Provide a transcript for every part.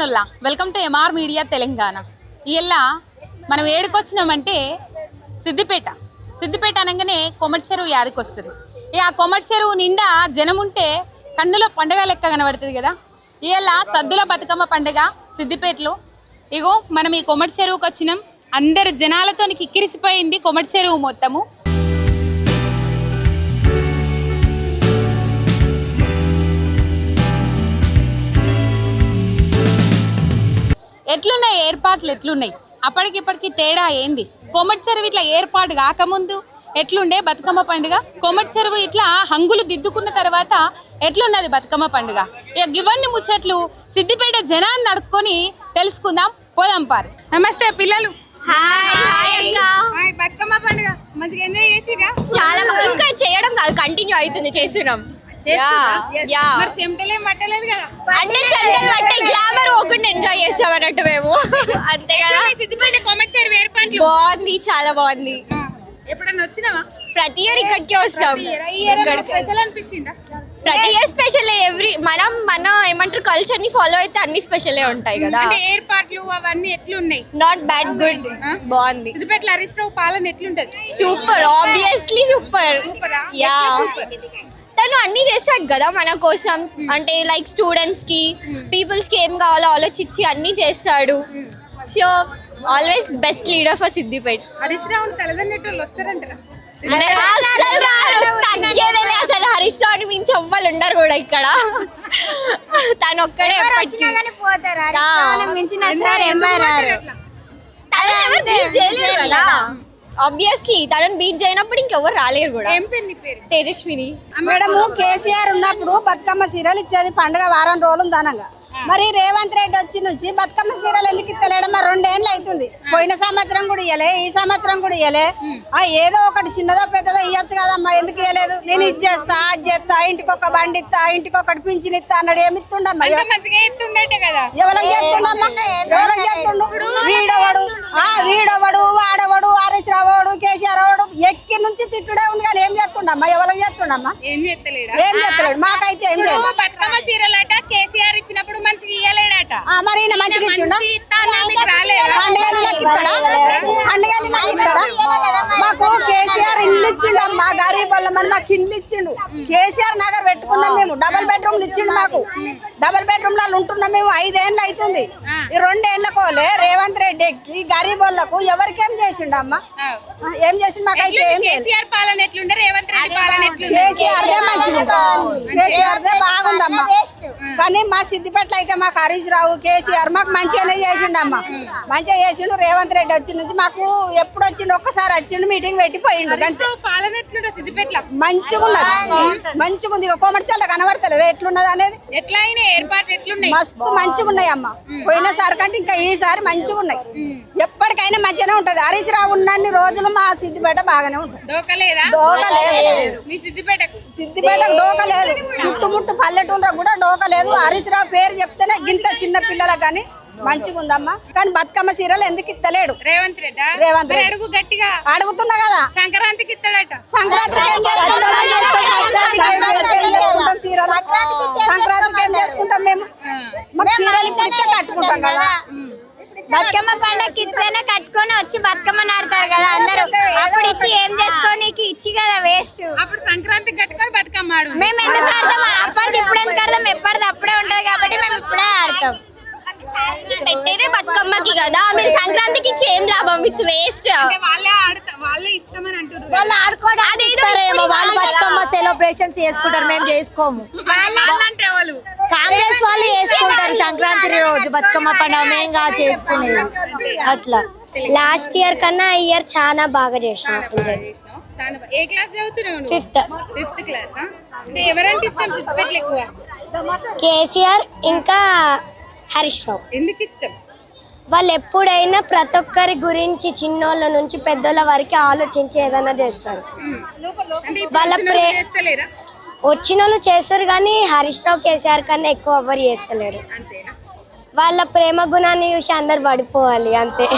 తెలంగాణలో welcome to MR media Telangana ఇవాళ మనం ఏడుకొచ్చినామంటే సిద్దిపేట. సిద్దిపేట అనగానే కొమటి చెరువు యాదికి వస్తుంది ఇక ఆ కొమటి చెరువు నిండా జనం ఉంటే కన్నులో పండగ లెక్క కనబడుతుంది కదా? ఇవాళ సద్దుల బతుకమ్మ పండుగ సిద్దిపేటలో. ఇగో మనం ఈ కొమటి చెరువుకి వచ్చినాం అందరు జనాలతో కిక్కిరిసిపోయింది కొమటి చెరువు మొత్తము. ఎట్లున్నాయి ఏర్పాట్లు? ఎట్లున్నాయి? అప్పటికిప్పటికి తేడా ఏంది? కొమటి చెరువు ఇట్లా ఏర్పాటు కాకముందు ఎట్లుండే బతుకమ్మ పండుగ? కొమటి చెరువు ఇట్లా హంగులు దిద్దుకున్న తర్వాత ఎట్లున్నది బతుకమ్మ పండుగ? ఇక ఇవన్నీ ముచ్చట్లు సిద్దిపేట జనాన్ని నడుక్కొని తెలుసుకుందాం. పోదాం పారు. నమస్తే పిల్లలు. బతుకమ్మ పండుగ మంచిగా ఎంజాయ్ చేసిరా చాలా చేయడం కాదు కంటిన్యూ అవుతుంది చేస్తున్నాం అంటే గ్లామర్ పోకుండా ఎంజాయ్ చేస్తాం అన్నట్టు మేము. అంతే కదా? ఎట్లున్నాయి సిద్దిపేట కొమటి చెరువు ఏర్పాట్లు బాగుంది చాలా బాగుంది. ఆ, ఎప్పుడన్నా వచ్చినావా? ప్రతి ఇయర్ ఇక్కడికే వస్తాం. ప్రతి ఇయర్ స్పెషల్ ఎవ్రీ మనం మన ఏమంటారు కల్చర్ని ఫాలో అయితే అన్ని స్పెషల్ ఉంటాయి కదా. ఏర్పాట్లు అవన్నీ ఎట్లున్నాయి? నాట్ బ్యాడ్ గుడ్ బాగుంది. సిద్దిపేటలో హరీష్ రావు పాలన ఎట్లుంటది? సూపర్ ఆబ్వియస్లీ సూపర్ సూపరా యా సూపర్ తను అన్ని చేస్తాడు కదా మన కోసం. అంటే లైక్ స్టూడెంట్స్కి పీపుల్స్కి ఏం కావాలో ఆలోచించి అన్ని చేస్తాడు. So always best leader for Siddipet Harish Rao తలదన్నెట్టోళ్ళు వస్తారంటారా అసలు రారు. తగ్గేదేలే అసలు హరీష్ రావుని మించి ఎవ్వరు ఉండరు కూడా ఇక్కడ. తను ఒక్కడే ఎప్పటికీ. తనని ఎవరు beat చేయలేరు కదా. ఆబ్వియస్లీ తనని బీట్ చేయనప్పుడు ఇంకెవరు రాలేరు కూడా. ఏం పేరు నీ పేరు? తేజస్విని. మేడము కేసీఆర్ ఉన్నప్పుడు బతుకమ్మ సీరియల్ ఇచ్చేది పండుగ వారం రోజులు దానంగా మరి రేవంత్ రెడ్డి వచ్చి నుంచి బతుకమ్మ సీరియల్ ఎందుకు ఇస్తలేడు? మరి రెండేళ్ళు అవుతుంది పోయిన సంవత్సరం కూడా ఇయ్యలే ఈ సంవత్సరం కూడా ఇయ్యలే. ఆ ఏదో ఒకటి చిన్నదో పెద్దదో ఇవ్వచ్చు కదమ్మా ఎందుకు ఇవ్వలేదు నేను ఇది చేస్తా అది చేస్తా ఇంటికి ఒక బండి ఇస్తా ఇంటికి ఒకటి పింఛన్ ఇస్తా అన్నాడు. ఏమి ఇస్తుండమ్మా? ఎవరికి చేస్తుండమ్మా? ఎవరికి చేస్తుండు? వీడవడు? ఆ వీడవడు? వాడవడు? హరీష్ రావడు కేసీఆర్ అవడు ఎక్కి నుంచి తిట్టుడే ఉంది కానీ ఏం చేస్తుండమ్మా? ఎవరికి చేస్తుండమ్మా? ఏం చేస్తలేడా? మాకైతే ఏం చేయలేదు. బతుకమ్మ చీరలు కేసీఆర్ ఇచ్చినప్పుడు మంచిగా ఇయ్యలేడట. మరి ఈయన మంచిగా ఇచ్చిండా? మీకు నాకు ఇస్తాడా కేసీఆర్ ఇల్లు ఇచ్చిండు అమ్మా గరీబ్ వాళ్ళ మరి మాకు ఇల్లు ఇచ్చిండు. కేసీఆర్ నగర్ పెట్టుకున్నాం మేము. డబల్ బెడ్రూమ్ ఇచ్చిండు మాకు. డబల్ బెడ్రూమ్లలో ఉంటున్నాం మేము. ఐదేళ్ళు అవుతుంది ఈ రెండేళ్ళ కోలే రేవంత్ రెడ్డి ఎక్కి గరీబ్ వాళ్ళకు ఎవరికేం చేసిండు అమ్మా? ఏం చేసిండు మాకైతే ఏం కేసీఆర్ పాలన ఎట్లుండే? రేవంత్ రెడ్డి పాలన ఎట్లుండే? కేసీఆర్ దే మంచిగా కేసీఆర్ దే బాగుందమ్మా. కానీ మా సిద్దిపేటలో అయితే మాకు హరీష్ రావు కేసీఆర్ మాకు మంచిగానే చేసిండమ్మా. మంచిగా చేసిండు రేవంత్ రెడ్డి వచ్చి నుంచి మాకు ఎప్పుడు వచ్చిండు ఒక్కసారి వచ్చిండు మీటింగ్ పెట్టి పోయిండు మంచిగా ఉన్నది మంచిగా ఉంది ఇక కొమర్షియల్ కనబడతలేదు. ఎట్లున్నది అనేది మస్తు మంచిగా ఉన్నాయి అమ్మ పోయినసారి కంటే ఇంకా ఈసారి మంచిగా ఉన్నాయి ఎప్పటికైనా మంచిగానే ఉంటది. హరీష్ రావు ఉన్నన్ని రోజులు మా సిద్దిపేట బాగానే ఉంటది. డోకలేదా డోక లేదు. మీ సిద్దిపేటకు? సిద్దిపేటకు డోక లేదు. చుట్టుముట్టు పల్లెటూరులో కూడా డోక లేదు. హరీష్ రావు పేరు చెప్తేనే గింత చిన్న పిల్లలకు కానీ మంచిగా ఉందమ్మా. కానీ బతుకమ్మ సీరియల్ ఎందుకు ఇస్తలేడు? రేవంత్ రెడ్డి? రేవంత్ రెడ్డి. అడుగు గట్టిగా. అడుగుతున్నా కదా? సంక్రాంతికి ఇస్తాడట. సంక్రాంతికి ఏం చేసుకుంటాం? సంక్రాంతికి ఏం చేసుకుంటాం సీరియల్ సంక్రాంతికి ఏం చేసుకుంటాం? మేము? మాకు సీరియల్ ఇప్పుడు ఇస్తే కట్టుకుంటాం కదా. బతుకమ్మ పండగకి ఇస్తేనే కట్టుకొని వచ్చి బతుకమ్మ ఆడతారు కదా అందరూ. అప్పుడు ఇచ్చి ఏం చేసుకోనికి ఇచ్చి కదా వేస్ట్. అప్పుడు సంక్రాంతికి కట్టుకొని బతుకమ్మ ఆడు మేము ఎందుకు ఆడతాం? అప్పటిది ఇప్పుడు ఎందుకు ఆడతాం? ఎప్పటిది అప్పుడే ఉంటది కాబట్టి మేము ఇప్పుడే ఆడతాం. పెట్టేదే బతుకమ్మకి కదా. మీరు సంక్రాంతికి ఇచ్చి ఏం లాభం? ఇచ్చి వేస్ట్ వాళ్ళే ఆడతా వాళ్ళే ఇస్తామని వాళ్ళు ఆడుకోవడానికి ఇస్తారేమో. వాళ్ళు బతుకమ్మ సెలబ్రేషన్స్ చేసుకుంటారు. మేము చేసుకోము. కాంగ్రెస్ వాళ్ళు చేసుకుంటారు సంక్రాంతి రోజు బతుకమ్మ పండుగ. మేము కాదు చేసుకునేది. అట్లా. లాస్ట్ ఇయర్ కన్నా ఈ ఇయర్ చాలా బాగా. చాలా బా- ఏ క్లాస్ చదువుతున్నావు ఫిఫ్త్ ఫిఫ్త్ క్లాస్ అంటే ఎవరంటే ఇష్టం? కేసీఆర్ ఇంకా హరీష్ రావు. ఎందుకు ఇష్టం? వాళ్ళు ఎప్పుడైనా ప్రతి ఒక్కరి గురించి చిన్నోళ్ళ నుంచి పెద్దోళ్ళ వరకు ఆలోచించి ఏదైనా చేస్తారు. వాళ్ళ ప్రే- వచ్చిన వాళ్ళు చేస్తారు కానీ హరీష్ రావు కేసీఆర్ కన్నా ఎక్కువ ఎవరు చేస్తలేరు. వాళ్ళ ప్రేమ గుణాన్ని చూసి అందరు పడిపోవాలి అంతే.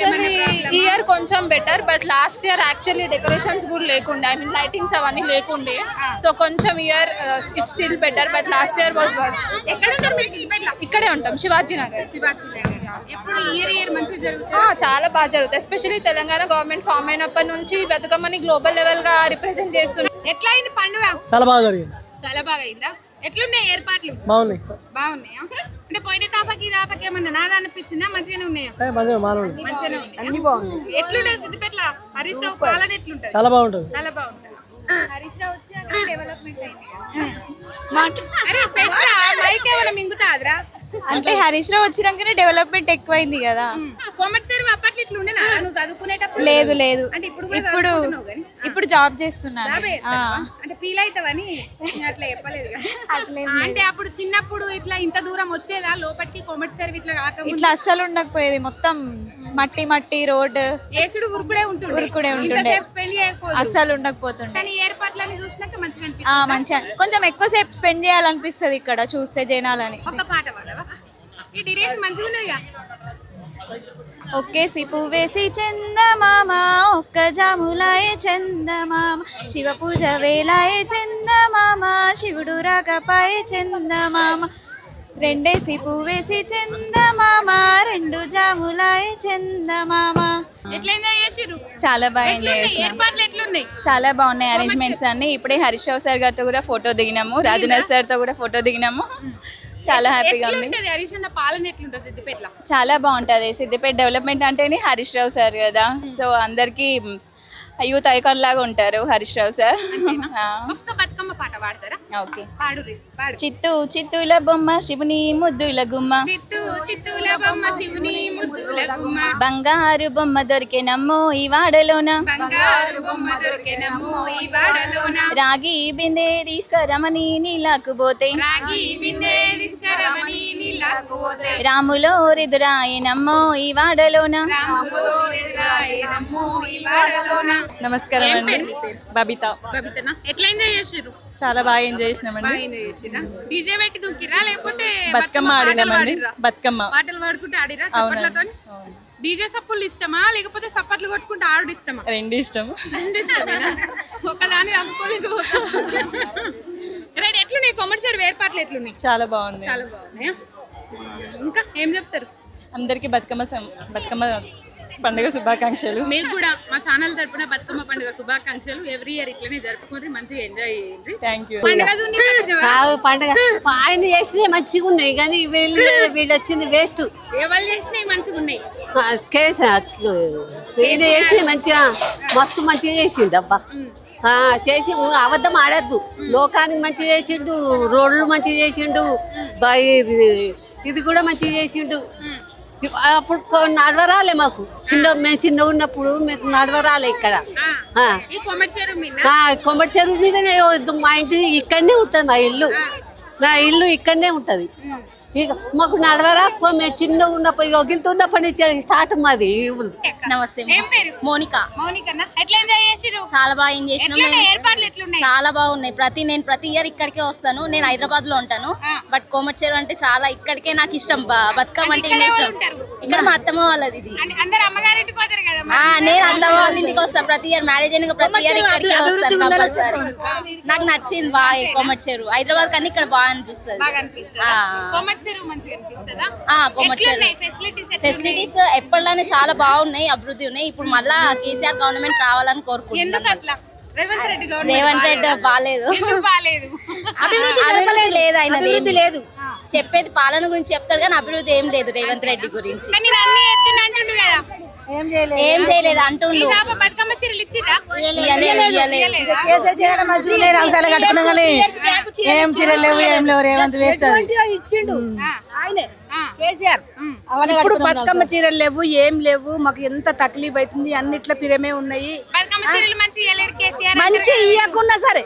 ఆ? ఇయర్ కొంచెం better but last year actually decorations కూడా లేకుండే ఐ మీన్ లైటింగ్స్ అవన్నీ లేకుండే. సో కొంచెం year it still better but last year was worst. ఇక్కడే ఉంటాం శివాజీ నగర్. శివాజీ నగర్. ఎప్పుడు ఇయర్ ఇయర్ మంచిగా జరుగుతుంది ఆ, చాలా బాగా జరుగుతుంది ఎస్పెషల్లీ తెలంగాణ గవర్నమెంట్ ఫామ్ అయినప్పటి నుంచి బతుకమ్మని గ్లోబల్ లెవెల్గా రిప్రజెంట్ చేస్తుంది ఎట్లా అయింది పండుగ? చాలా బాగా జరిగింది. చాలా బాగా అయిందా ఎట్లున్నాయి ఏర్పాట్లు? బాగున్నాయి. బాగున్నాయా? అంటే పోయిన తాపకి ఈ తాపకి ఏమన్నా నాదా అనిపించిందా? మంచిగానే ఉన్నాయా? మంచిగానే ఉన్నాయి. అన్ని బాగున్నాయి. ఎట్లున్నాయి సిద్దిపేటల? హరీష్ రావు పాలన ఎట్లుంటది? చాలా బాగుంటుంది. చాలా బాగుంటది. హరీష్ రావు వచ్చాక డెవలప్మెంట్ అయింది మైక్ ఏమైనా మింగుతాదిరా? అంటే హరీష్ రావు వచ్చినాకనే డెవలప్మెంట్ ఎక్కువైంది కదా. కొమర్చారు అప్పట్లో ఇట్లా ఉండేనా? నువ్వు చదువుకునేటప్పుడు? లేదు లేదు. అంటే ఇప్పుడు ఇప్పుడు? ఇప్పుడు జాబ్ చేస్తున్నాను. అంటే ఫీల్ అవుతావని అట్లా చెప్పలేదు. అంటే అప్పుడు చిన్నప్పుడు ఇట్లా ఇంత దూరం వచ్చేదా? లోపలికి కొమర్చారు ఇట్లా కాకముందు? ఇట్లా అస్సలు ఉండకపోయేది. మొత్తం మట్టి మట్టి రోడ్. ఏసుడు ఉరుకుడే ఉంటుంది ఉరుకుడే ఉంటుండే. అస్సలు ఉండకపోతుండే. కానీ ఏర్పాట్లని చూసినాక మంచిగా మంచిగా. కొంచెం ఎక్కువసేపు స్పెండ్ చేయాలనిపిస్తుంది ఇక్కడ చూస్తే జనాలని. ఒక పాట పాడవా? ఈ డిరేస్ మంచిగా ఉన్నదిగా ఒక్కేసి పువ్వేసి చందమామ ఒక్క జాములాయే చందమామ శివ పూజ వేలాయే చందమామ శివుడు రాకపాయే చందమామ. రెండేసి పువ్వేసి చందమామ రెండు జాములాయే చందమామ. చాలా బాగా ఎంజాయ్ ఎట్లున్నాయి? చేసినాం. ఏర్పాట్లు ఎట్లున్నాయి? చాలా బాగున్నాయి అరేంజ్మెంట్స్ అన్ని. ఇప్పుడే హరీష్ రావు సార్ గారితో కూడా ఫోటో దిగినాము. రాజనర్ సార్తో కూడా ఫోటో దిగినాము. చాలా హ్యాపీగా ఉంది. హరీష్ అన్న? పాలన ఎట్లుంటది సిద్దిపేటలో? చాలా బాగుంటది. సిద్దిపేట డెవలప్మెంట్ అంటేనే హరీష్ రావు సార్ కదా. సో అందరికి యూత్ ఐకాన్ లాగా ఉంటారు హరీష్ రావు సార్. ఒక్క బతుకమ్మ పాట పాడతారా? ఓకే. పాడు పాడు. చిత్తూ చిత్తూల బొమ్మ శివుని ముద్దుల గుమ్మ. చిత్తూ చిత్తూల బొమ్మ శివుని ముద్దుల గుమ్మ. బంగారు బొమ్మ దొరికెనమ్మో ఈ వాడలోన. బంగారు బొమ్మ దొరికెనమ్మో ఈ వాడలోన. రాగి బిందె తీసుకురమని నీళ్ళకు పోతే. రాగి బిందె తీసుకురమని రాములో రిదురాయనమ్మో ఈ వాడలోన. రాములో ఎదురాయనమ్మో ఈ వాడలోన. నమస్కారం అండి? బబిత. బబితనా? ఎట్లా ఎంజాయ్ చేసిర్రు? చాలా బాగా ఎంజాయ్ చేసినామండి. చేసిరా డీజే పెట్టి దూకిరా లేకపోతే బతుకమ్మ ఆడినామండి? బతుకమ్మ. పాటలు పాడుకుంటూ ఆడిరా చప్పట్లతో డీజే సప్పులు ఇష్టమా? లేకపోతే సప్పట్లు కొట్టుకుంటూ ఆడు ఇష్టమా? రెండు ఇష్టం రెండు? ఒకదాని అమ్ముకోలేక రైట్ ఎట్లున్నాయి? కొమర్షియల్ వేర్పాట్లు ఎట్లున్నాయి? చాలా బాగుంది చాలా బాగున్నాయా? ఇంకా ఏం చెప్తారు? అందరికి బతుకమ్మ బతుకమ్మ పండుగ శుభాకాంక్షలు. మీకు కూడా మా ఛానల్ తరపున బతుకమ్మ పండుగ శుభాకాంక్షలు. ఎవ్రీ ఇయర్ ఇట్లనే జరుపుకొని మంచిగా ఎంజాయ్ చేయండి థ్యాంక్ యూ పండుగ ఆయన చేసినవి మంచిగా ఉన్నాయి కానీ వీళ్ళు వీడు వచ్చింది వేస్ట్ ఎవరు చేసినాయి మంచిగా ఉన్నాయి? ఈయన చేసినవి మంచిగా మస్తు మంచిగా చేసిండు అబ్బా ఆ, చేసి అబద్ధం ఆడద్దు. లోకానికి మంచిగా చేసిండు రోడ్లు మంచిగా చేసిండు బా- ఇది కూడా మంచిగా చేసిండు. అప్పుడు నడవరాలే మాకు. చిన్న మేము చిన్న ఉన్నప్పుడు మేము నడవరాలే ఇక్కడ. కొమ్మటి చెరువు మీదనే. మా ఇంటి ఇక్కడనే ఉంటుంది మా ఇల్లు. నా ఇల్లు ఇక్కడనే ఉంటది. ఇక మాకు నడవరా? మేము చిన్న ఉన్నప్పుడు ఇగో గింత ఉన్నప్పటి నుంచి స్టార్ట్ మాది. నమస్తే ఏం పేరు? మోనిక. ఎట్లా ఎంజాయ్ చాలా బాగా ఏం చేసినాం ఎట్లున్నాయి? మేము. ఏర్పాట్లు ఎట్లున్నాయి? చాలా బాగున్నాయి. ప్రతి నేను ప్రతి ఇయర్ ఇక్కడికే వస్తాను. నేను హైదరాబాద్లో ఉంటాను. బట్ కోమర్చేరు అంటే చాలా ఇక్కడికే నాకు ఇష్టం. బ- బతుకమ్మ అంటే ఇక్కడ ఇష్టం. ఎవరు ఉంటారు? ఇక్కడ మా అత్తమ్మ వాళ్ళది ఇది. అంటే అందరు అమ్మగారింటికి పోతారు కదా ఆ. నేను అత్తమ్మ వాళ్ళ ఇంటికి వస్తా. ప్రతి ఇయర్ మ్యారేజ్ అయిన ప్రతి ఇయర్ ఇక్కడికే వస్తాను కంపల్సరీ. నాకు నచ్చింది బాగా కోమర్చేరు హైదరాబాద్ కన్నా ఇక్కడ బాగా అనిపిస్తుంది. బాగా అనిపిస్తుంది? ఆ. కొమర్షియల్ ఫెసిలిటీస్ ఫెసిలిటీస్ ఎప్పటిలానే చాలా బాగున్నాయి అభివృద్ధి ఉన్నాయి. ఇప్పుడు మళ్ళా కేసీఆర్ గవర్నమెంట్ రావాలని ఎందుకు కోరుకుంటున్నాను అట్లా? రేవంత్ రెడ్డి గవర్నమెంట్ రేవంత్ రెడ్డి బాగాలేదు? అభివృద్ధి లేదు ఆయన లేదు. చెప్పేది పాలన గురించి చెప్తారు కానీ అభివృద్ధి ఏం లేదు రేవంత్ రెడ్డి గురించి కానీ అన్ని ఎత్తున అంటుండు కదా ఏం చేయలేదు అంటుండు. బతుకమ్మ చీరలు ఇచ్చిరా ఇయ్యలేదు. ఏం చీరలు లేవు ఏం లేవు రేవంత్ వేస్ట్ ఇచ్చిండు. ఆయనే. ఆ. కేసీఆర్. ఇప్పుడు బతుకమ్మ చీరలు లేవు ఏం లేవు మాకు ఎంత తక్లీఫ్ అవుతుంది అన్నిట్ల పిరమే ఉన్నాయి. మంచి ఇయ్యలేడు కేసీఆర్ మంచి ఇయ్యకున్నా సరే.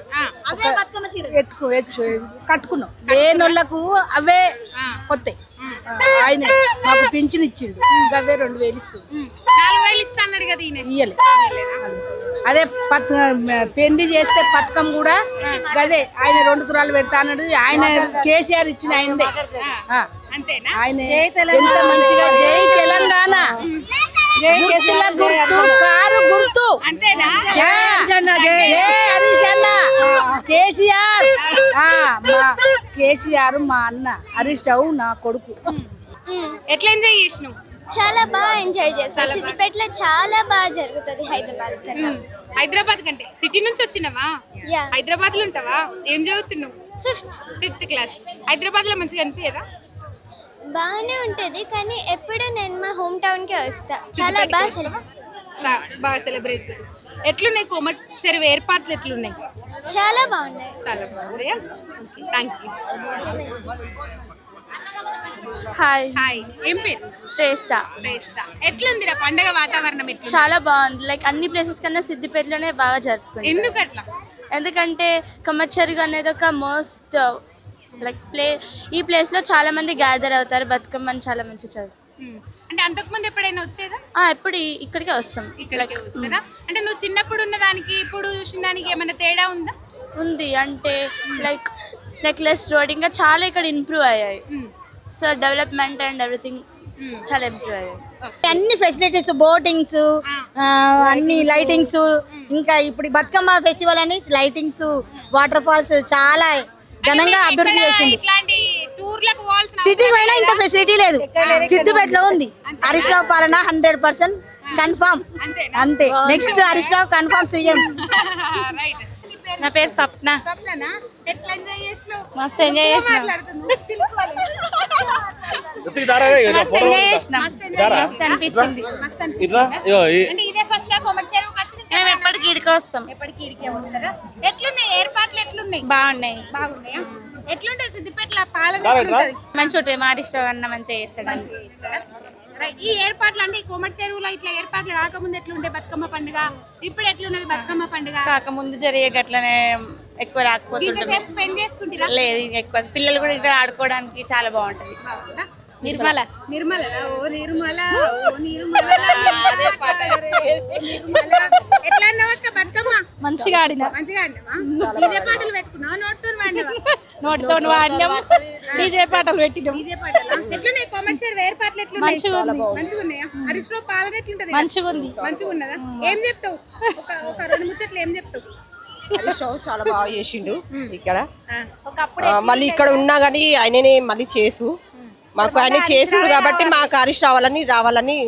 కట్టుకున్నాం. లేనోళ్ళకు అవే ఆ. ఆయన మాకు పింఛన్ ఇచ్చిండు. ఇంకా అవే రెండు వేలు ఇస్తుంది. ఉమ్. నాలుగు వేలు ఇస్తా అన్నాడు కదా ఈయన. ఇయ్యలే. అదే పత్ పెళ్ళి చేస్తే పథకం కూడా గదే ఆయన రెండు తురాలు పెడతా అన్నాడు. ఆయన కేసీఆర్ ఇచ్చిన ఆయనదే. ఆయన ఎంత మంచిగా జై తెలంగాణ. గుర్తుల గుర్తు అంతేనా? హరీష్ అన్న కేసీఆర్. కేసీఆర్ మా అన్న హరీష్ రావు నా కొడుకు. ఎట్లా ఎంజాయ్ చేసినావు? చాలా బాగా ఎంజాయ్ చేస్తాం సిద్దిపేటలో చాలా బాగా జరుగుతుంది హైదరాబాద్ కన్నా. హైదరాబాద్ కంటే. సిటీ నుంచి వచ్చినావా? యా. హైదరాబాద్లో ఉంటావా? ఏం చదువుతున్నావు? ఫిఫ్త్. Fifth class. హైదరాబాద్లో మంచిగా అనిపించదా బాగానే ఉంటుంది కానీ ఎప్పుడు నేను మా హోమ్ టౌన్కే వస్తా. చాలా బాగా బాగా సెలబ్రేట్. ఎట్లున్నాయి కోమట్ చెరువు ఏర్పాట్లు ఎట్లున్నాయి? చాలా బాగున్నాయి. చాలా బాగున్నాయా. Thank you hi. హాయ్ ఏం పేరు? శ్రేష్ట. శ్రేష్ట. ఎట్లుందిరా పండగ వాతావరణం ఎట్లా చాలా బాగుంది. లైక్ అన్ని ప్లేసెస్ కన్నా సిద్దిపేటలోనే బాగా జరుపుకుంటాం ఎందుకు అట్లా ఎందుకంటే కమ్మచ్చరుగు అనేది ఒక మోస్ట్ లైక్ ప్లే ఈ ప్లేస్లో చాలా మంది గ్యాదర్ అవుతారు బతుకమ్మని చాలా మంచి చదువు. ఉమ్. అంటే అంతకుముందు ఎప్పుడైనా వచ్చేదా? ఎప్పుడు ఇక్కడికే వస్తాం. ఇక్కడికే వస్తారా? అంటే నువ్వు చిన్నప్పుడు ఉన్న దానికి ఇప్పుడు చూసిన దానికి ఏమైనా తేడా ఉందా? ఉంది. అంటే లైక్ లైక్ లెస్ రోడ్ ఇంకా చాలా ఇక్కడ ఇంప్రూవ్ అయ్యాయి. సో డెవలప్మెంట్ అండ్ ఎవ్రీథింగ్ చాలా ఇంప్రూవ్ అయ్యాయి. అన్ని ఫెసిలిటీస్ బోటింగ్స్ అన్ని లైటింగ్స్ ఇంకా ఇప్పుడు బతుకమ్మ ఫెస్టివల్ అని లైటింగ్స్ వాటర్ ఫాల్స్ చాలా ఘనంగా అభివృద్ధి చేసింది. ఇట్లాంటి టూర్లకు పోవాల్సిన సిటీ పోయినా ఇంత ఫెసిలిటీ లేదు. సిద్దిపేటలో ఉంది. హరీష్ రావు పాలన హండ్రెడ్ పర్సెంట్ కన్ఫామ్ అంతే next Harish Rao confirm CM. Right నా పేరు స్వప్న. మస్తు ఎంజాయ్ చేసినాం. మస్తు ఎంజాయ్ చేసినాం. మస్తు అనిపించింది. మేము ఎప్పటికి ఇడికి వస్తాం. ఎప్పటికి ఇడికే వస్తారా? ఎట్లున్నాయి? ఏర్పాట్లు ఎట్లున్నాయి? బాగున్నాయి. బాగున్నాయా? ఎట్లుంటాయి? సిద్దిపేటల పాలన ఎట్లుంటది మంచి ఉంటుంది. మా హరీష్ అన్న మంచిగా చేస్తాడు. రైట్. ఈ ఏర్పాట్లు అంటే కోమటి చెరువులో ఇట్లా ఏర్పాట్లు కాకముందు ఎట్లుండే బతుకమ్మ పండుగ? ఇప్పుడు ఎట్లున్నది బతుకమ్మ పండుగ? కాకముందు జరిగే గట్లనే ఎక్కువ రాకపోతుంటాం ఇంతసేపు స్పెండ్ చేసుకుంటారా? లేదు ఎక్కువ. పిల్లలు కూడా ఇక్కడ ఆడుకోవడానికి చాలా బాగుంటది? నిర్మల. నిర్మల. ఓ నిర్మల ఓ నిర్మల. అదే పాట. నిర్మల. ఎట్లా అన్నావు అక్క బతుకమ్మ? మంచిగా ఆడిన. మంచిగా ఇదే పాటలు పెట్టుకున్నావు? నోట్తో వాడినావా నోటితో వాడినాం డీజే పాటలు పెట్టినాం ఇదే పాటలా? ఎట్లున్నాయి? కామెంట్స్ ఏర్పాట్లు ఎట్లున్నాయి? మంచిగా ఉంది. మంచిగా ఉన్నాయా హరీష్ రావు పాలన ఎట్లుంటది? మంచిగా ఉంది. మంచిగా ఉన్నదా ఏం చెప్తావు? ఒక ఒక రెండు ముచ్చట్లు ఏం చెప్తావు? రావు చాలా బాగా చేసిండు ఇక్కడ. మళ్ళీ ఇక్కడ ఉన్నా కానీ ఆయననే మళ్ళీ చేసు. మాకు ఆయన చేసుడు కాబట్టి మాకు హరీష్ రావాలని రావాలని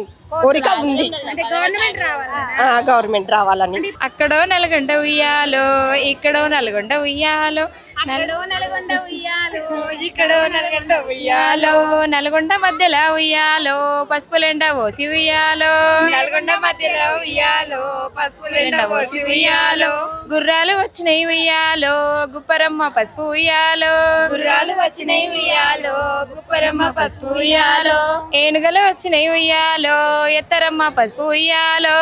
కోరిక ఉంది. అంటే గవర్నమెంట్ రావాలా? ఆ, గవర్నమెంట్ రావాలని. అక్కడో నల్గొండ ఉయ్యాలో ఇక్కడో నల్గొండ ఉయ్యాలో అక్కడో నల్గొండ ఉయ్యాలో ఇక్కడో నల్గొండ ఉయ్యాలో నల్గొండ మధ్యలో ఉయ్యాలో పసుపులెండ ఓసి ఉయ్యాలో. నల్గొండ మధ్యలో ఉయ్యాలో పసుపులెండ ఓసి ఉయ్యాలో. గుర్రాలు వచ్చినాయి ఉయ్యాలో గుప్పరమ్మ పసుపు ఉయ్యాలో. గుర్రాలు వచ్చినాయి ఉయ్యాలో గుప్పరమ్మ పసుపు ఉయ్యాలో. ఏనుగలు వచ్చినాయి ఉయ్యాలో ఎత్తరమ్మ పసుపు ఉయ్యాలో.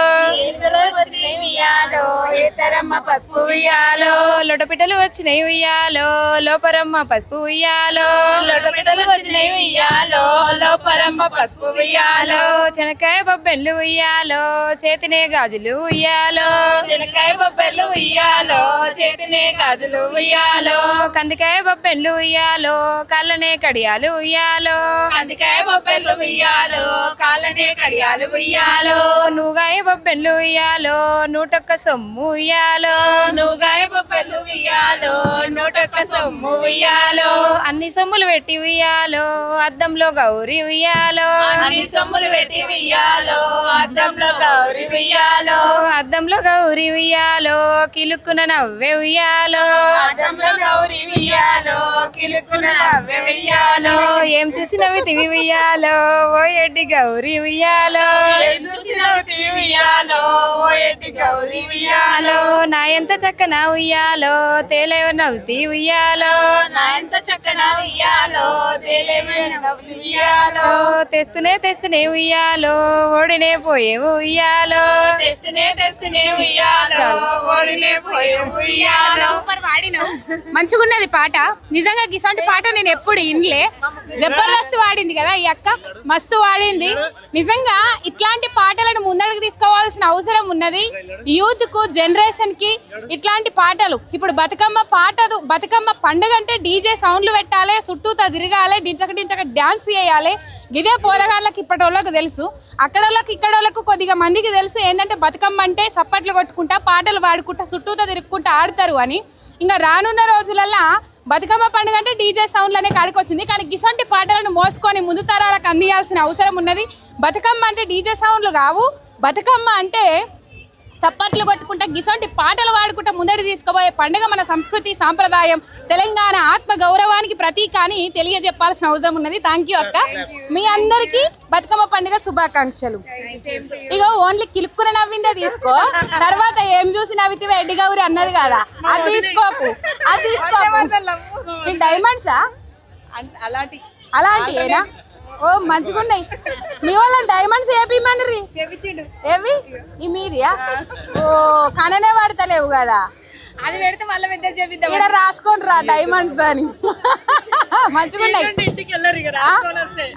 ఉయ్యాలో. ఎత్తరమ్మ పసుపు ఉయ్యాలో. లొడపిటలు వచ్చినాయి ఉయ్యాలో. లోపరమ్మ పసుపు ఉయ్యాలో. లొడపిటలు వచ్చినాయి ఉయ్యాలో. లోపరమ్మ పసుపు ఉయ్యాలో. చెనక్కాయ బొబ్బెళ్ళు ఉయ్యాలో. చేతినే గాజులు ఉయ్యాలో. చెనక్కాయ బొబ్బెళ్ళు ఉయ్యాలో. చేతినే గాజులు ఉయ్యాలో. కందికాయ బొబ్బెళ్ళు ఉయ్యాలో. కాళ్ళనే కడియాలు ఉయ్యాలో. కందికాయ బొబ్బెళ్ళు ఉయ్యాలో. కాళ్ళనే కడియాలు ఉయ్యాలో నువ్వుగాయ బొబ్బెళ్ళు ఉయ్యాలో నూటొక్క సొమ్ము ఉయ్యాలో. నువ్వుగాయ బొబ్బెళ్ళు ఉయ్యాలో నూటొక్క సొమ్ము ఉయ్యాలో. అన్ని సొమ్ములు పెట్టి ఉయ్యాలో అద్దంలో గౌరి ఉయ్యాలో. అన్ని సొమ్ములు పెట్టి ఉయ్యాలో అద్దంలో గౌరి ఉయ్యాలో. అద్దంలో గౌరి ఉయ్యాలో కిలుక్కున నవ్వే ఉయ్యాలో. అద్దంలో గౌరి ఉయ్యాలో కిలుక్కున నవ్వే ఉయ్యాలో. ఏం చూసి నవ్వితివి ఉయ్యాలో? ఓ ఎడ్డి గౌరి ఉయ్యాలో. ఏం చూసి నవ్వితివి ఉయ్యాలో? ఓ ఎడ్డి గౌరి ఉయ్యాలో. నా ఎంత చక్కన ఉయ్యాలో? తేలేవ నవ్వుతి ఉయ్యాలో. నా ఎంత చక్కన ఉయ్యాలో ఉయ్యాలో. తెస్తూనే తెస్తూనే ఉయ్యాలో ఓడినే పోయే ఉయ్యాలో. తెస్తూనే తెస్తూనే ఉయ్యాలో ఓడినే పోయే ఉయ్యాలో. సూపర్ వాడినావు. మంచిగా ఉన్నది పాట. నిజంగా ఇటువంటి పాట నేను ఎప్పుడు ఇన్లే. జబర్దస్త్ వాడింది కదా ఈ అక్క? మస్తు వాడింది. నిజంగా ఇట్లాంటి పాటలను ముందరకు తీసుకోవాల్సిన అవసరం ఉన్నది. యూత్కు జనరేషన్కి ఇట్లాంటి పాటలు. ఇప్పుడు బతుకమ్మ పాటలు బతుకమ్మ పండుగ అంటే డీజే సౌండ్లు పెట్టాలి చుట్టూతా తిరగాలి డించక డించక డ్యాన్స్ చేయాలి. ఇదే పోరగాళ్ళకి ఇప్పటి వాళ్ళకి తెలుసు. అక్కడ వాళ్ళకి ఇక్కడ వాళ్ళకు కొద్దిగా మందికి తెలుసు ఏంటంటే బతుకమ్మ అంటే చప్పట్లు కొట్టుకుంటా పాటలు పాడుకుంటా చుట్టూతో తిరుక్కుంటా ఆడతారు అని. ఇంకా రానున్న రోజులల్లా బతుకమ్మ పండుగ అంటే డీజే సౌండ్లనే కాడికొచ్చింది. కానీ గిసంటి పాటలను మోసుకొని ముందు తరాలకు అందియాల్సిన అవసరం ఉన్నది. బతుకమ్మ అంటే డీజే సౌండ్లు కావు. బతుకమ్మ అంటే చప్పట్లు కొట్టుకుంటా గిసంటి పాటలు పాడుకుంటా ముందడి తీసుకుపోయే పండుగ మన సంస్కృతి సాంప్రదాయం తెలంగాణ ఆత్మ గౌరవానికి ప్రతీక అని తెలియజెప్పాల్సిన అవసరం ఉన్నది. థ్యాంక్ యూ అక్క. మీ అందరికీ బతుకమ్మ పండుగ శుభాకాంక్షలు. ఇగో ఓన్లీ కిలుక్కున నవ్విందే తీసుకో. తర్వాత ఏం చూసి నవ్వితే ఎడ్డి గౌరి అన్నారు కదా. అది తీసుకోకు. అది తీసుకోకు. మీ డైమండ్సా అలాంటి. అలాంటి ఏనా? ఓ మంచిగా ఉన్నాయి మీ వాళ్ళ డైమండ్స్ ఏపీమనరి ఏవి? ఈ మీదియా? ఓ కననే వాడతలేవు కదా. అది పెడితే మళ్ళీ పెద్ద చెప్పింది ఇక్కడ రాసుకోండి రా డైమండ్స్ అని. మంచిగా ఉన్నాయి?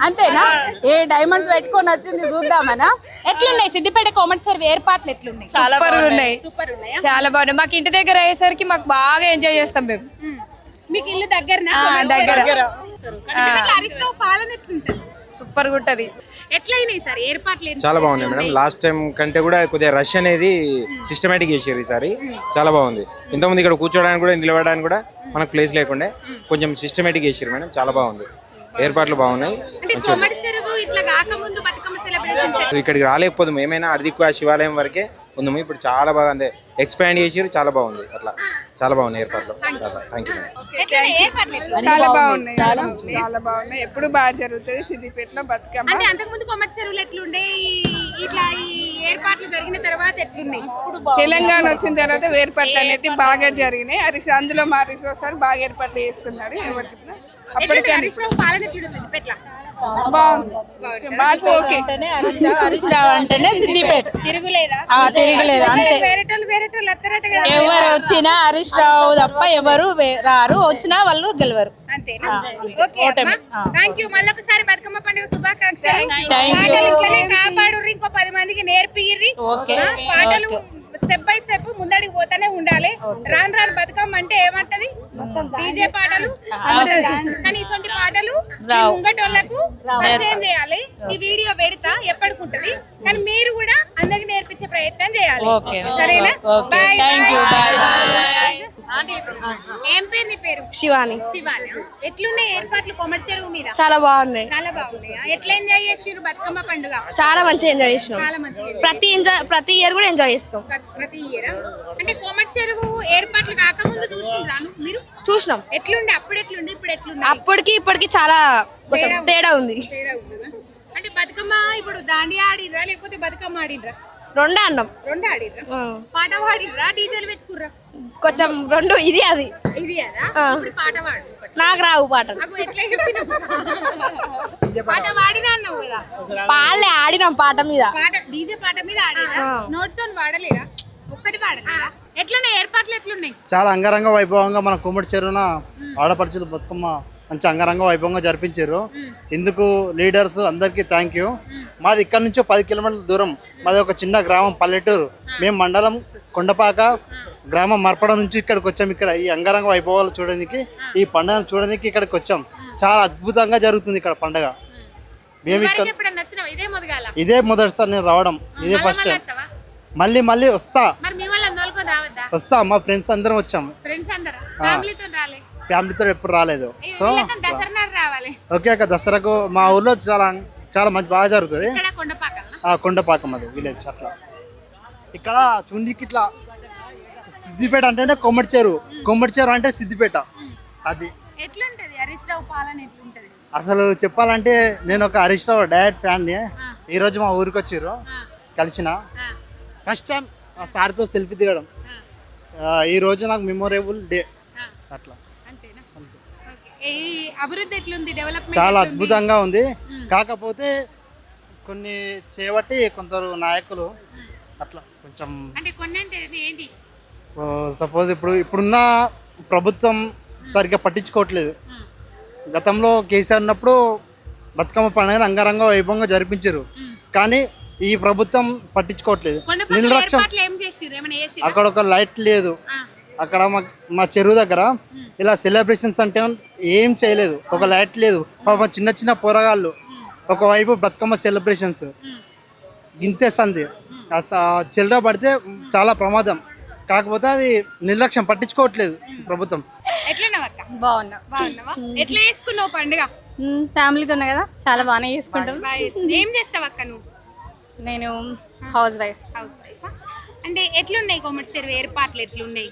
అంతేనా? ఏ డైమండ్స్ పెట్టుకొని వచ్చింది చూద్దామనా? ఎట్లున్నాయి? సిద్దిపేట కామెంట్ సర్వ్ ఏర్పాట్లు ఎట్లున్నాయి? సూపర్ ఉన్నాయి. సూపర్ ఉన్నాయా? చాలా బాగున్నాయి. మాకు ఇంటి దగ్గర అయ్యేసరికి మాకు బాగా ఎంజాయ్ చేస్తాం మేము. మీకు ఇల్లు దగ్గరనా? ఆ, దగ్గర. సూపర్ ఉంటది ఎట్లయినాయి సార్? ఏర్పాట్లు చాలా బాగున్నాయి మేడం. లాస్ట్ టైం కంటే కూడా కొద్దిగా రష్ అనేది సిస్టమేటిక్ చేసారు ఈసారి చాలా బాగుంది. ఇంతకుముందు ఇక్కడ కూర్చోడానికి కూడా నిలబడడానికి కూడా మనకు ప్లేస్ లేకుండే కొంచెం సిస్టమేటిక్ చేసారు మేడం. చాలా బాగుంది. ఏర్పాట్లు బాగున్నాయి. అంటే కొమ్మడి చెరువు ఇట్లా కాకముందు బతుకమ్మ సెలబ్రేషన్స్ సో ఇక్కడికి రాలేకపోదు. ఏమైనా అర్ధిక్వ శివాలయం వరకే ఉందాము ఇప్పుడు చాలా బాగా అంటే ఎక్స్పాండ్ చేసారు చాలా బాగుంది. అట్లా చాలా బాగున్నాయి ఏర్పాట్లు. థ్యాంక్ యూ చాలా బాగున్నాయి. చాలా బాగున్నాయి. ఎప్పుడు బాగా జరుగుతుంది? సిద్దిపేటలో బతుకమ్మ. అంటే అంతకుముందు కొమ్మడి చెరువులు ఎట్లుండే? ఈ- ఇట్లా ఈ ఏర్పాట్లు జరిగిన తర్వాత ఎట్లున్నాయి? తెలంగాణ వచ్చిన తర్వాత వేర్పాట్లు అనేవి బాగా జరిగినాయి. హరీష్ అందులో మా హరీష్ రావు సార్ బాగా ఏర్పాట్లు చేస్తున్నాడు ఎవరికి అప్పటికే హరీష్ రావు పాలన ఎట్లుండే సిద్దిపేట్ల? బాగుంది. మాకు ఓకే. హరీష్ రావు అంటేనే సిద్దిపేట. తిరుగులేదా? ఆ, తిరగలేదు? అంతే. వేరేటోళ్ళు వేరేటోళ్ళు వస్తారట కదా. ఎవరు వచ్చినా హరీష్ రావు తప్ప ఎవరు రారు. వచ్చినా వాళ్ళు గెలవరు. ఇంకో పది మందికి నేర్పియ్యి. పాటలు స్టెప్ బై స్టెప్ ముందడికి పోతానే ఉండాలి. రాను రాను బతుకమ్మ అంటే ఏమంటది? డీజే పాటలు. కానీ ఇటువంటి పాటలు మీ ముంగటోళ్ళకు పరిచయం చేయాలి. ఈ వీడియో పెడతా ఎప్పటికుంటది. కానీ మీరు కూడా అందరికి నేర్పించే ప్రయత్నం చేయాలి. సరేనా. Bye Thank you. Bye. ఏం పేరు నీ పేరు? శివాని. శివాని. ఎట్లున్నాయి ఏర్పాట్లు కొమర్ చెరువు మీద? చాలా బాగున్నాయి. చాలా బాగున్నాయా? ఎట్లా ఎంజాయ్ చేసిర్రు బతుకమ్మ పండుగ? చాలా మంచిగా ఎంజాయ్ చేసినాం. చాలా మంచిగా enjoy ప్రతి ఎంజాయ్ ప్రతి ఇయర్ కూడా ఎంజాయ్ చేస్తాం. ప్రతి- ఇయర్ అంటే కోమటి చెరువు ఏర్పాట్లు కాకముందు చూసిండ్రాను మీరు? చూసినాం. ఎట్లుండే? అప్పుడు ఎట్లుండే? ఇప్పుడు ఎట్లుండే అప్పటికి ఇప్పటికి చాలా కొంచెం తేడా ఉంది. తేడా ఉందా? అంటే బతుకమ్మ ఇప్పుడు దాండి ఆడిర్రా? లేకపోతే బతుకమ్మ ఆడిర్రా? రెండే అన్నం. రెండు ఆడిర్రా? ఉం. పాట పాడిర్రా డీజేలు పెట్టుకుర్రా? కొంచెం రెండు ఇది అది. ఇది కదా ఆ. ఇప్పుడు పాట పాడు నాకు రావు పాటలు నాకు ఎట్లా చెప్పినావు పాట. పాడినా అన్నావు కదా? పాడలే ఆడినాం పాట మీద. పాట డీజే పాట మీద ఆడిరా ఆ. నోటితో పాడలేరా ఒక్కటి పాడలేరా ఎట్లున్నాయి? ఏర్పాట్లు ఎట్లున్నాయి? చాలా అంగరంగ వైభవంగా మన కుమ్మడి చెరువున ఆడపడుచులు బతుకమ్మ మంచి అంగరంగ వైభవంగా జరిపించారు. ఇందుకు లీడర్స్ అందరికీ థ్యాంక్ యూ మాది ఇక్కడ నుంచి పది కిలోమీటర్ల దూరం. మాది ఒక చిన్న గ్రామం పల్లెటూరు. మేము మండలం కొండపాక గ్రామం మర్పడం నుంచి ఇక్కడికి వచ్చాం. ఇక్కడ ఈ అంగరంగ వైభవాలు చూడడానికి ఈ పండుగను చూడడానికి ఇక్కడికి వచ్చాం. చాలా అద్భుతంగా జరుగుతుంది ఇక్కడ పండుగ. మేము ఇక్కడ ఇదే మొదగాల ఇదే మొదటిసారి నేను రావడం. ఇదే ఫస్ట్ టైం? మళ్ళీ మళ్ళీ వస్తా. వస్తా మా ఫ్రెండ్స్ అందరం వచ్చాం ఫ్రెండ్స్ అందరా? ఫ్యామిలీతో ఎప్పుడు రాలేదు. సో ఓకే అక్క దసరాకు మా ఊర్లో చాలా చాలా మంచి బాగా జరుగుతుంది. కొండపాకం అది విలేజ్ అట్లా. ఇక్కడ చుండికి ఇట్లా సిద్దిపేట అంటేనే కొమ్మటి చెరువు కొమ్మటి చెరువు అంటే సిద్దిపేట. అది. అసలు చెప్పాలంటే నేను ఒక హరీష్ రావు డైరెక్ట్ ఫ్యాన్ని ఈరోజు మా ఊరికి వచ్చిర్రు. కలిసిన. ఫస్ట్ టైం ఆ సార్తో సెల్ఫీ దిగడం. ఆ, ఈ రోజు నాకు మెమొరబుల్ డే. అట్లా. అంతేనా? ఓకే. ఈ అభివృద్ధి ఎట్లుంది? డెవలప్మెంట్ చాలా అద్భుతంగా ఉంది. కాకపోతే కొన్ని చేయబట్టి కొందరు నాయకులు అట్లా కొంచెం అంటే కొన్ని అంటే ఇది ఏంటి సపోజ్ ఇప్పుడు ఇప్పుడున్న ప్రభుత్వం సరిగ్గా పట్టించుకోవట్లేదు. గతంలో కేసీఆర్ ఉన్నప్పుడు బతుకమ్మ పండుగ అంగరంగ వైభవంగా జరిపించారు. కానీ ఈ ప్రభుత్వం పట్టించుకోవట్లేదు. నిర్లక్ష్యం? అక్కడ ఒక లైట్ లేదు. అక్కడ మా మా చెరువు దగ్గర ఇలా సెలబ్రేషన్స్ అంటే ఏం చేయలేదు. ఒక లైట్ లేదు. పాప చిన్న చిన్న పోరగాళ్ళు ఒకవైపు బతుకమ్మ సెలబ్రేషన్స్. గింతే సంది చిల్లర పడితే చాలా ప్రమాదం. కాకపోతే అది నిర్లక్ష్యం పట్టించుకోవట్లేదు ప్రభుత్వం. బాగున్నా. బాగున్నావా? ఎట్లా చేసుకున్నావు పండుగ? ఫ్యామిలీతో ఉన్నా కదా. చాలా బాగానే చేసుకుంటాం. ఏం చేస్తావు అక్క నువ్వు? నేను హౌస్ వైఫ్. House wife? అంటే ఎట్లున్నాయి కోమటి చెరువు ఏర్పాట్లు ఎట్లున్నాయి?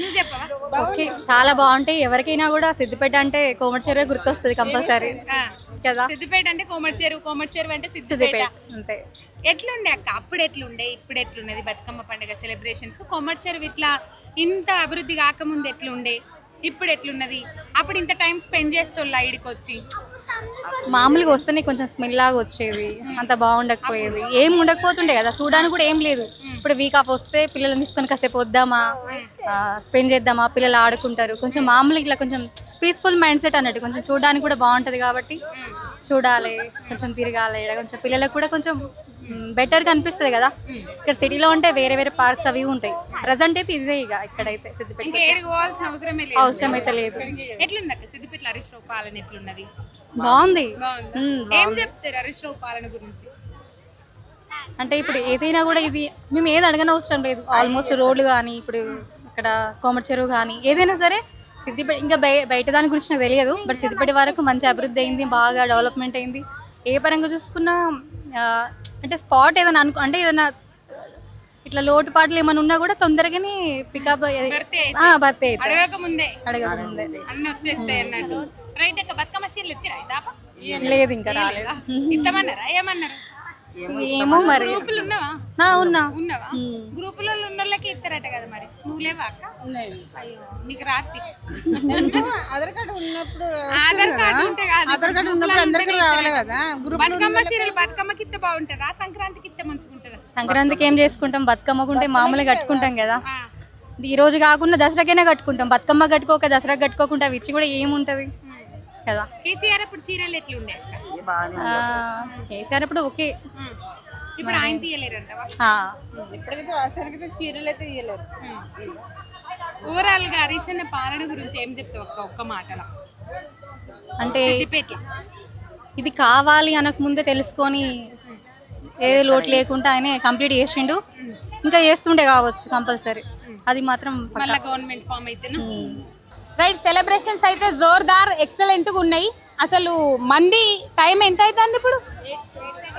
నువ్వు చెప్పవా? ఓకే చాలా బాగుంటాయి. ఎవరికైనా కూడా సిద్దిపేట అంటే కోమటి చెరువు గుర్తొస్తుంది కంపల్సరీ. కదా? సిద్దిపేట అంటే కోమటి చెరువు కోమటి చెరువు అంటే సిద్దిపేట. అంతే. ఎట్లుండే అక్క? అప్పుడు ఎట్లుండే? ఇప్పుడు ఎట్లున్నది? బతుకమ్మ పండుగ సెలబ్రేషన్స్? చెరువు ఇట్లా ఇంత అభివృద్ధి కాకముందు ఎట్లుండే? ఇప్పుడు ఎట్లున్నది? అప్పుడు ఇంత టైం స్పెండ్ చేసేటోళ్ళు ఐడికి వచ్చి మామూలుగా వస్తేనే కొంచెం స్మెల్ లాగా వచ్చేది అంత బాగుండకపోయేది. ఏం ఉండకపోతుండే కదా చూడడానికి కూడా ఏం లేదు. ఇప్పుడు వీక్ ఆఫ్ వస్తే పిల్లల్ని తీసుకొని కాసేపు వద్దామా? స్పెండ్ చేద్దామా? పిల్లలు ఆడుకుంటారు. కొంచెం మామూలుగా ఇట్లా కొంచెం పీస్ఫుల్ మైండ్ సెట్ అన్నట్టు కొంచెం చూడడానికి కూడా బాగుంటది కాబట్టి చూడాలి కొంచెం తిరగాలి ఇలా కొంచెం పిల్లలకు కూడా కొంచెం బెటర్గా అనిపిస్తుంది కదా. ఇక్కడ సిటీలో ఉంటే వేరే వేరే పార్క్స్ అవి ఉంటాయి. ప్రజెంట్ అయితే ఇదే ఇక ఇక్కడైతే సిద్దిపేట అవసరం అయితే లేదు. ఎట్లుంది సిద్దిపేట హరీష్ పాలన ఎట్లున్నది? బాగుంది. ఏం చెప్తారు హరీష్ రావు పాలన గురించి? అంటే ఇప్పుడు ఏదైనా కూడా ఇది మేము ఏది అడగని అవసరం లేదు. ఆల్మోస్ట్ రోడ్లు కానీ ఇప్పుడు ఇక్కడ కోమటి చెరువు కానీ ఏదైనా సరే సిద్దిపేట ఇంకా బయ బయట దాని గురించి నాకు తెలియదు. బట్ సిద్దిపేట వరకు మంచి అభివృద్ధి అయింది బాగా డెవలప్మెంట్ అయింది. ఏ పరంగా చూసుకున్నా అంటే స్పాట్ ఏదైనా అనుకో అంటే ఏదైనా ఇట్లా లోటుపాట్లు ఏమైనా ఉన్నా కూడా తొందరగానే పికప్ భర్తీ భర్తీ అవుతుంది అడగక ముందే అడగక ముందే అన్ని వచ్చేస్తాయి అన్నట్టు. రైట్ అక్క బతుకమ్మ సీన్లు వచ్చినాయి? దాపా లేదు ఇంకా రాలేదు. ఇస్తామన్నారా ఏమన్నారు? ఏమో మరి. గ్రూపులు ఉన్నావా? ఉన్నా. ఉన్నావా? గ్రూపులో ఉన్న వాళ్ళకి ఇస్తారట కదా మరి. నువ్వు లేవా అక్క? అయ్యో నీకు రాత్రి. ఆధార్ కార్డు ఉన్నప్పుడు ఆధార్ కార్డు ఉంటే కాదు. ఆధార్ కార్డు ఉన్నప్పుడు అందరికీ రావాలి కదా. బతుకమ్మ చీరలు బతుకమ్మకి ఇస్తే బాగుంటుందా. సంక్రాంతికి ఇస్తే మంచిగుంటుందా. సంక్రాంతికి ఏం చేసుకుంటాం? బతుకమ్మకుంటే మామూలుగా కట్టుకుంటాం కదా. ఈ రోజు కాకుండా దసరాకైనా కట్టుకుంటాం. బతుకమ్మ కట్టుకోక దసరా కట్టుకోకుండా అవి ఇచ్చి కూడా ఏముంటది? కదా? కేసీఆర్ అప్పుడు చీరలు ఎట్లుండే? కేసీఆర్ ఇప్పుడు ఓకే. ఇప్పుడు ఆయన తీయలేరంటవా? ఆ, ఇప్పటికైతే అసలుకైతే చీరలు అయితే ఇయ్యలేరు ఓవరాల్గా హరీష్ అన్న పాలన గురించి ఏం చెప్తావు ఒక్క ఒక్క మాటల? అంటే ఇది కావాలి అనక ముందే తెలుసుకొని ఏ లోటు లేకుండా ఆయన కంప్లీట్ చేసిండు. ఇంకా చేస్తుండే కావచ్చు కంపల్సరీ. అది మాత్రం. మళ్ళీ గవర్నమెంట్ ఫామ్ అయితేనా? రైట్ సెలబ్రేషన్స్ అయితే జోర్దార్ ఎక్సలెంట్గా ఉన్నాయి. అసలు మంది టైం ఎంత అవుతుంది ఇప్పుడు?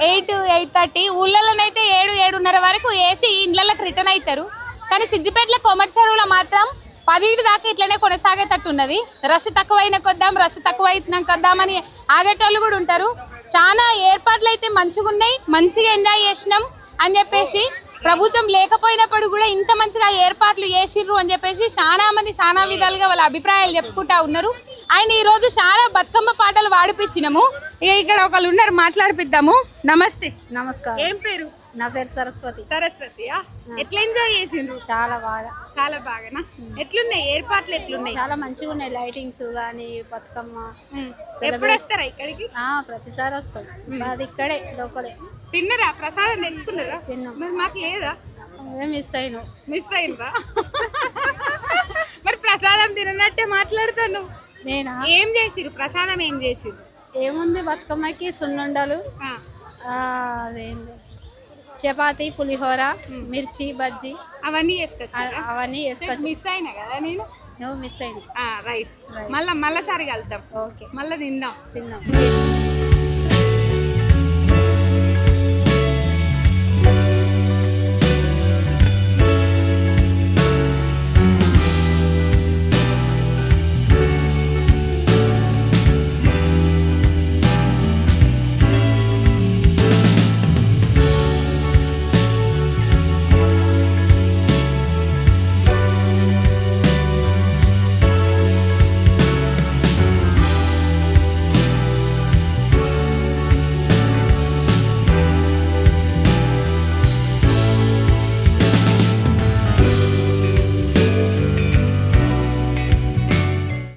ఎయిట్ ఎయిట్ థర్టీ ఊళ్ళలోనైతే ఏడు ఏడున్నర వరకు వేసి ఇండ్లకి రిటర్న్ అవుతారు కానీ సిద్దిపేటలో కొమర్ చెరువులో మాత్రం పదిహేడు దాకా ఇట్లనే కొనసాగేటట్టు ఉన్నది రష్ తక్కువైన కొద్దాం రష్ తక్కువ అవుతున్నాం కొద్దామని ఆగేటోళ్ళు కూడా ఉంటారు. చాలా ఏర్పాట్లు అయితే మంచిగా ఉన్నాయి మంచిగా ఎంజాయ్ చేసినాం అని చెప్పేసి ప్రభుత్వం లేకపోయినప్పుడు కూడా ఇంత మంచిగా ఏర్పాట్లు చేసిర్రు అని చెప్పేసి చాలా మంది చాలా విధాలుగా వాళ్ళ అభిప్రాయాలు చెప్పుకుంటా ఉన్నారు. ఆయన ఈ రోజు చాలా బతుకమ్మ పాటలు వాడిపించినాము ఇక ఇక్కడ ఒకళ్ళు ఉన్నారు మాట్లాడిపిద్దాము. నమస్తే. నమస్కారం. ఏం పేరు? నా పేరు సరస్వతి. సరస్వతి ఎట్లా ఎంజాయ్ చేసిండ్రు చాలా బాగా. చాలా బాగానా? ఎట్లున్నాయి? ఏర్పాట్లు ఎట్లున్నాయి? చాలా మంచిగా ఉన్నాయి. లైటింగ్స్ కానీ బతుకమ్మ ఎప్పుడు వస్తారా ఇక్కడికి? ప్రతిసారి వస్తాం. అది ఇక్కడే లోకలే. తిన్నరా? ప్రసాదం తెచ్చుకున్నారా? మరి మాకు లేదా? మిస్ అయినాం. మిస్ అయిందా? మరి ప్రసాదం తిననట్టే మాట్లాడుతాను నేనా? ఏం చేసిరు ప్రసాదం ఏం చేసిరు ఏముంది బతుకమ్మకి సున్నుండలు అదేంది? చపాతి పులిహోర మిర్చి బజ్జీ. అవన్నీ వేసుకొచ్చి అవన్నీ వేసుకొచ్చి. మిస్ అయినా కదా నేను? నువ్వు మిస్ అయినావు. రైట్ మళ్ళా మళ్ళా సారి కలుద్దాం ఓకే మళ్ళా తిందాం. తిన్నాం